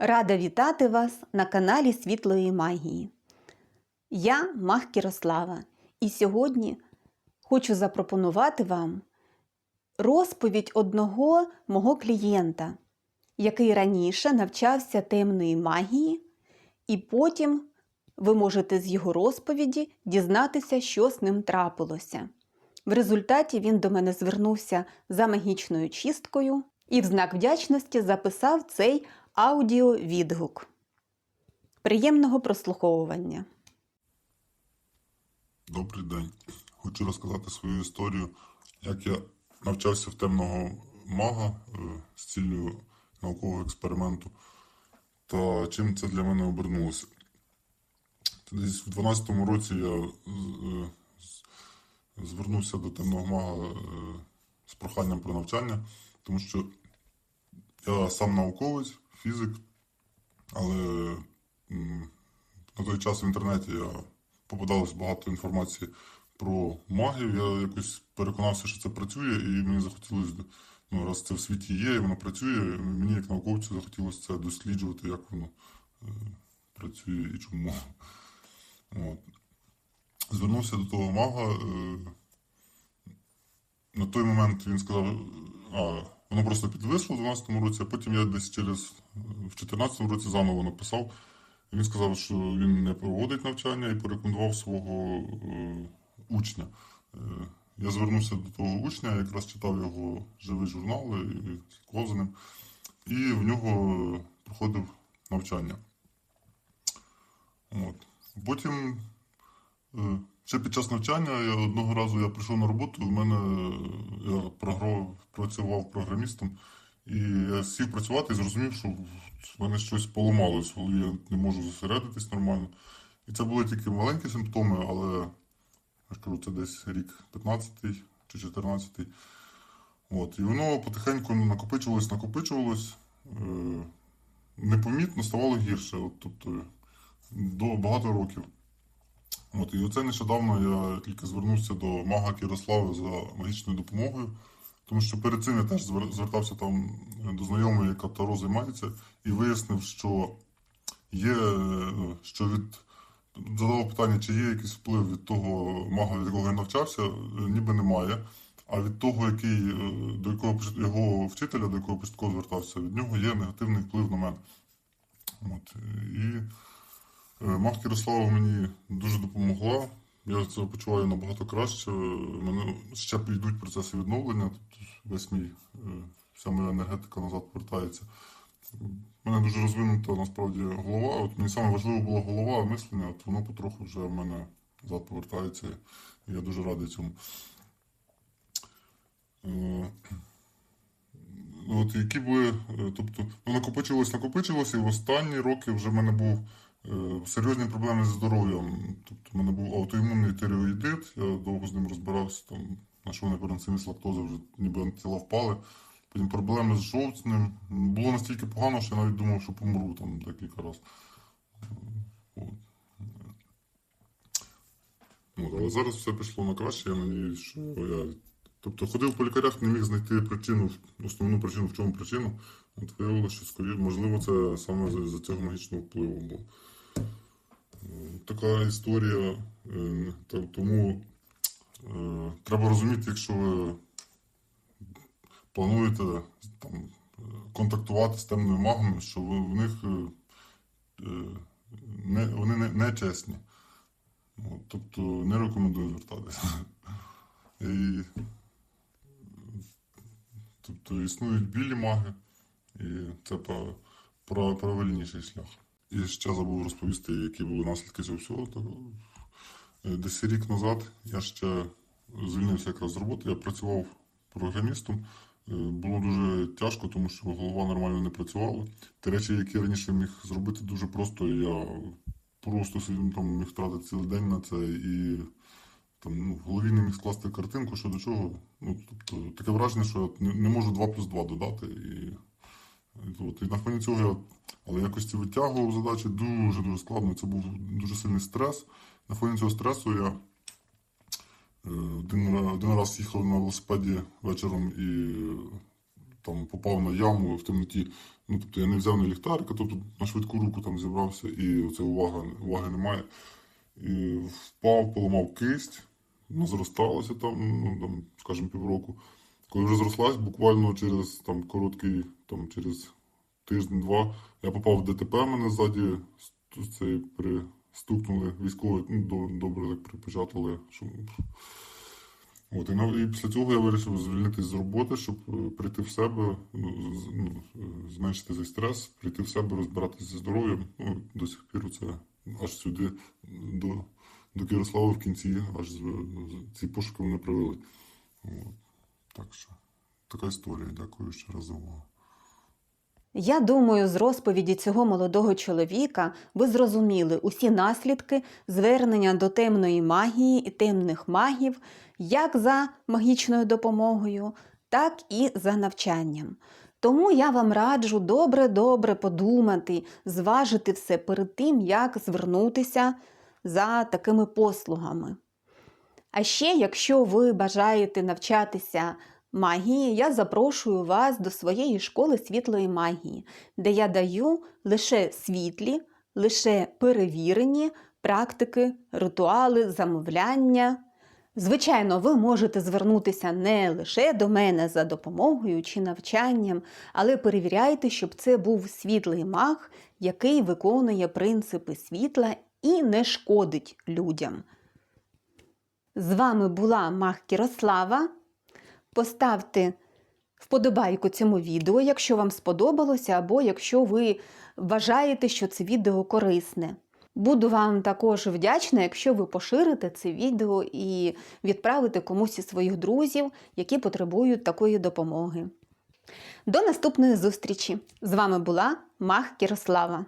Рада вітати вас на каналі Світлої Магії. Я Мах Кірослава, і сьогодні хочу запропонувати вам розповідь одного мого клієнта, який раніше навчався темної магії, і потім ви можете з його розповіді дізнатися, що з ним трапилося. В результаті він до мене звернувся за магічною чисткою і в знак вдячності записав цей аудіовідгук. Приємного прослуховування. Добрий день. Хочу розказати свою історію, як я навчався в темного мага е, з ціллю наукового експерименту та чим це для мене обернулося. Десь в 12-му році я е, звернувся до темного мага е, з проханням про навчання, тому що я сам науковець, фізик, але на той час в інтернеті я попадалось багато інформації про магів. Я якось переконався, що це працює, і мені захотілося, ну, раз це в світі є, і воно працює, мені як науковцю захотілося це досліджувати, як воно е, працює і чому. От. Звернувся до того мага. Е, на той момент він сказав, а, воно просто підвисло в 12-му році, а потім я десь через е, в 14-му році заново написав. Він сказав, що він не проводить навчання і порекомендував свого е, учня. Е, я звернувся до того учня, якраз читав його живий журнал і слідкував за ним, і в нього проходив навчання. От. Потім, е, ще під час навчання, одного разу я прийшов на роботу, в мене е, я програв, працював програмістом, і я сів працювати і зрозумів, що в мене щось поламалось, я не можу зосередитись нормально. І це були тільки маленькі симптоми, але я ж кажу, це десь рік 15 чи 14. От, і воно потихеньку накопичувалось, накопичувалось. Е, непомітно ставало гірше. От, тобто до багато років. От, і оце нещодавно я тільки звернувся до мага Кірослави за магічною допомогою, тому що перед цим я теж звертався там до знайомої, яка таро займається, і вияснив, що є, е, що від. Задавав питання, чи є якийсь вплив від того мага, від якого я навчався, е, ніби немає. А від того, який, е, до якого його вчителя, до якого початково звертався, від нього є негативний вплив на мене. От, і Е, Мах Ярослава мені дуже допомогла. Я це почуваю набагато краще. Мене ще йдуть процеси відновлення, тобто весь мій, е, вся моя енергетика назад повертається. У мене дуже розвинута насправді голова. От мені саме важливо була голова, мислення, от воно потроху вже в мене назад повертається. І я дуже радий цьому. Е, От які були, тобто, ну, накопичилось, накопичилось, і в останні роки вже в мене був серйозні проблеми зі здоров'ям. Тобто, в мене був аутоімунний тиреоїдит, я довго з ним розбирався, там, знайшов непереносимість лактози, вже ніби антитіла впали. Потім проблеми з жовчним. Було настільки погано, що я навіть думав, що помру там декілька разів. Але зараз все пішло на краще, я надіюсь, що я. Тобто ходив по лікарях, не міг знайти причину, основну причину, в чому причину. От виявилося, що скоріше, можливо, це саме за, цього магічного впливу було. Така історія. е, Тому е, треба розуміти, якщо ви плануєте там, контактувати з темними магами, що в них е, е, не, вони не, не чесні. Тобто не рекомендую звертатися. тобто існують білі маги, і це правильніший шлях. І ще забув розповісти, які були наслідки цього всього. Е, Десь рік назад я ще звільнився якраз з роботи, я працював програмістом. Е, Було дуже тяжко, тому що голова нормально не працювала. Ті речі, які раніше міг зробити дуже просто, я просто собі там міг втратити цілий день на це і там, ну, в голові не міг скласти картинку, що до чого. Ну, тобто, таке враження, що я не, можу 2 плюс 2 додати. І, і, от, і на фоні цього я але якось витягував задачі дуже-дуже складно. Це був дуже сильний стрес. На фоні цього стресу я е, один, ра- один раз їхав на велосипеді вечором і там попав на яму в темноті. Ну, тобто я не взяв ні ліхтарика, тобто на швидку руку там зібрався, і оце увага, уваги немає. І впав, поламав кисть, ну, зросталося там, ну, там, скажімо, півроку. Коли вже зрослась, буквально через там, короткий, там, через тиждень-два, я попав в ДТП, мене ззаді цей, пристукнули військові, ну, добре так припечатали. Що... От, і, і після цього я вирішив звільнитись з роботи, щоб е, прийти в себе, ну, з- ну, зменшити цей стрес, прийти в себе, розбиратися зі здоров'ям. Ну, до сих пір це аж сюди, до, до Кирослава в кінці, аж ці пошуки мене привели. От. Так що, така історія. Дякую ще раз за увагу. Я думаю, з розповіді цього молодого чоловіка ви зрозуміли усі наслідки звернення до темної магії і темних магів як за магічною допомогою, так і за навчанням. Тому я вам раджу добре-добре подумати, зважити все перед тим, як звернутися за такими послугами. А ще, якщо ви бажаєте навчатися магії, я запрошую вас до своєї школи світлої магії, де я даю лише світлі, лише перевірені практики, ритуали, замовляння. Звичайно, ви можете звернутися не лише до мене за допомогою чи навчанням, але перевіряйте, щоб це був світлий маг, який виконує принципи світла і не шкодить людям. З вами була Мах Кірослава. Поставте вподобайку цьому відео, якщо вам сподобалося, або якщо ви вважаєте, що це відео корисне. Буду вам також вдячна, якщо ви поширите це відео і відправите комусь із своїх друзів, які потребують такої допомоги. До наступної зустрічі! З вами була Мах Кірослава.